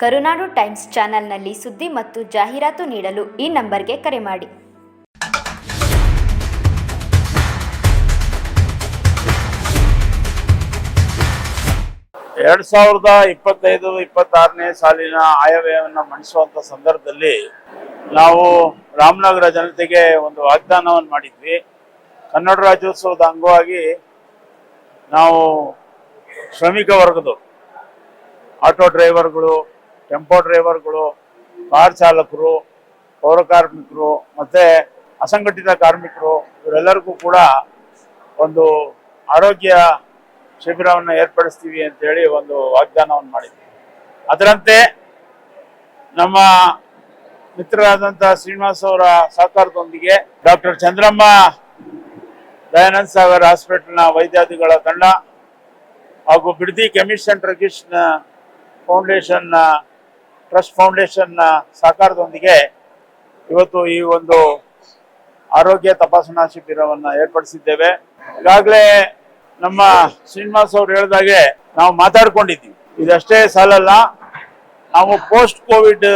ಕರುನಾಡು times ಚಾನೆಲ್ನಲ್ಲಿ ಸುದ್ದಿ ಮತ್ತು ಜಾಹೀರಾತು ನೀಡಲು ಈ ನಂಬರ್ಗೆ ಕರೆ ಮಾಡಿ. ಎರಡ್ ಸಾವಿರದ ಇಪ್ಪತ್ತೈದು, ಇಪ್ಪತ್ತಾರನೇ ಸಾಲಿನ ಆಯವ್ಯಯವನ್ನು ಮಂಡಿಸುವಂತ ಸಂದರ್ಭದಲ್ಲಿ ನಾವು ರಾಮನಗರ ಜನತೆಗೆ ಒಂದು ವಾಗ್ದಾನವನ್ನು ಮಾಡಿದ್ವಿ. ಕನ್ನಡ ರಾಜ್ಯೋತ್ಸವದ ಅಂಗವಾಗಿ ನಾವು ಶ್ರಮಿಕ ವರ್ಗದವರು, ಆಟೋ ಡ್ರೈವರ್ಗಳು ಟೆಂಪೋ ಡ್ರೈವರ್ಗಳು, ಕಾರ್ ಚಾಲಕರು, ಪೌರ ಕಾರ್ಮಿಕರು, ಮತ್ತೆ ಅಸಂಘಟಿತ ಕಾರ್ಮಿಕರು, ಇವರೆಲ್ಲರಿಗೂ ಕೂಡ ಒಂದು ಆರೋಗ್ಯ ಶಿಬಿರವನ್ನು ಏರ್ಪಡಿಸ್ತೀವಿ ಅಂತ ಹೇಳಿ ಒಂದು ವಾಗ್ದಾನವನ್ನು ಮಾಡಿದ್ವಿ. ಅದರಂತೆ ನಮ್ಮ ಮಿತ್ರರಾದಂಥ ಶ್ರೀನಿವಾಸ ಅವರ ಸಹಕಾರದೊಂದಿಗೆ ಡಾಕ್ಟರ್ ಚಂದ್ರಮ್ಮ ದಯಾನಂದ ಸಾಗರ್ ಹಾಸ್ಪಿಟಲ್ನ ವೈದ್ಯಾಧಿಗಳ ತಂಡ ಹಾಗೂ ಬಿಡದಿ ಕೆಮಿಸ್ಟ್ ಅಂಡ್ ಫೌಂಡೇಶನ್ನ ಫೌಂಡೇಶನ್ ಟ್ರಸ್ಟ್ ಫೌಂಡೇಶನ್ ಸಹಕಾರದೊಂದಿಗೆ ಇವತ್ತು ಈ ಒಂದು ಆರೋಗ್ಯ ತಪಾಸಣಾ ಶಿಬಿರವನ್ನು ಏರ್ಪಡಿಸಿದ್ದೇವೆ. ಈಗಾಗಲೇ ನಮ್ಮ ಶ್ರೀನಿವಾಸ್ ಅವ್ರು ಹೇಳಿದಾಗೆ ನಾವು ಮಾತಾಡ್ಕೊಂಡಿದ್ದೀವಿ. ಇದಷ್ಟೇ ಸಾಲಲ್ಲ, ನಾವು ಪೋಸ್ಟ್ ಕೋವಿಡ್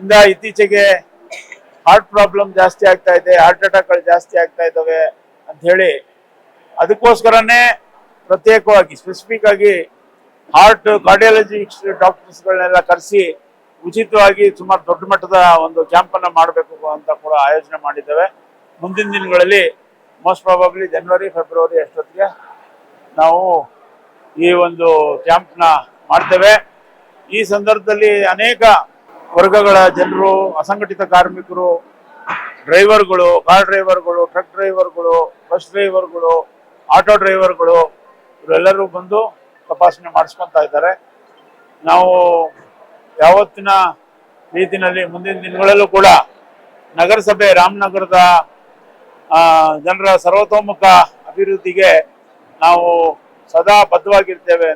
ಇಂದ ಇತ್ತೀಚೆಗೆ ಹಾರ್ಟ್ ಪ್ರಾಬ್ಲಮ್ ಜಾಸ್ತಿ ಆಗ್ತಾ ಇದೆ ಹಾರ್ಟ್ ಅಟ್ಯಾಕ್ಗಳು ಜಾಸ್ತಿ ಆಗ್ತಾ ಇದ್ದಾವೆ ಅಂತ ಹೇಳಿ ಅದಕ್ಕೋಸ್ಕರನೇ ಪ್ರತ್ಯೇಕವಾಗಿ ಸ್ಪೆಸಿಫಿಕ್ ಆಗಿ ಹಾರ್ಟ್ ಕಾರ್ಡಿಯಾಲಜಿ ಡಾಕ್ಟರ್ಸ್ಗಳನ್ನೆಲ್ಲ ಕರೆಸಿ ಉಚಿತವಾಗಿ ಸುಮಾರು ದೊಡ್ಡ ಮಟ್ಟದ ಒಂದು ಕ್ಯಾಂಪ್ ಅನ್ನ ಮಾಡಬೇಕು ಅಂತ ಕೂಡ ಆಯೋಜನೆ ಮಾಡಿದ್ದೇವೆ. ಮುಂದಿನ ದಿನಗಳಲ್ಲಿ ಮೋಸ್ಟ್ ಪ್ರಾಬಬ್ಲಿ ಜನವರಿ ಫೆಬ್ರವರಿ ಅಷ್ಟೊತ್ತಿಗೆ ನಾವು ಈ ಒಂದು ಕ್ಯಾಂಪ್ನ ಮಾಡ್ತೇವೆ. ಈ ಸಂದರ್ಭದಲ್ಲಿ ಅನೇಕ ವರ್ಗಗಳ ಜನರು, ಅಸಂಘಟಿತ ಕಾರ್ಮಿಕರು ಡ್ರೈವರ್ಗಳು ಕಾರ್ ಡ್ರೈವರ್ಗಳು ಟ್ರಕ್ ಡ್ರೈವರ್ಗಳು ಬಸ್ ಡ್ರೈವರ್ಗಳು ಆಟೋ ಡ್ರೈವರ್ಗಳು ಇವರೆಲ್ಲರೂ ಬಂದು ತಪಾಸಣೆ ಮಾಡಿಸ್ಕೊಂತ ಇದ್ದಾರೆ. ನಾವು ಯಾವತ್ತಿನ ರೀತಿಯಲ್ಲಿ ಮುಂದಿನ ದಿನಗಳಲ್ಲೂ ಕೂಡ ನಗರಸಭೆ, ರಾಮನಗರದ ಜನರ ಸರ್ವತೋಮುಖ ಅಭಿವೃದ್ಧಿಗೆ ನಾವು ಸದಾ ಬದ್ಧವಾಗಿರ್ತೇವೆ.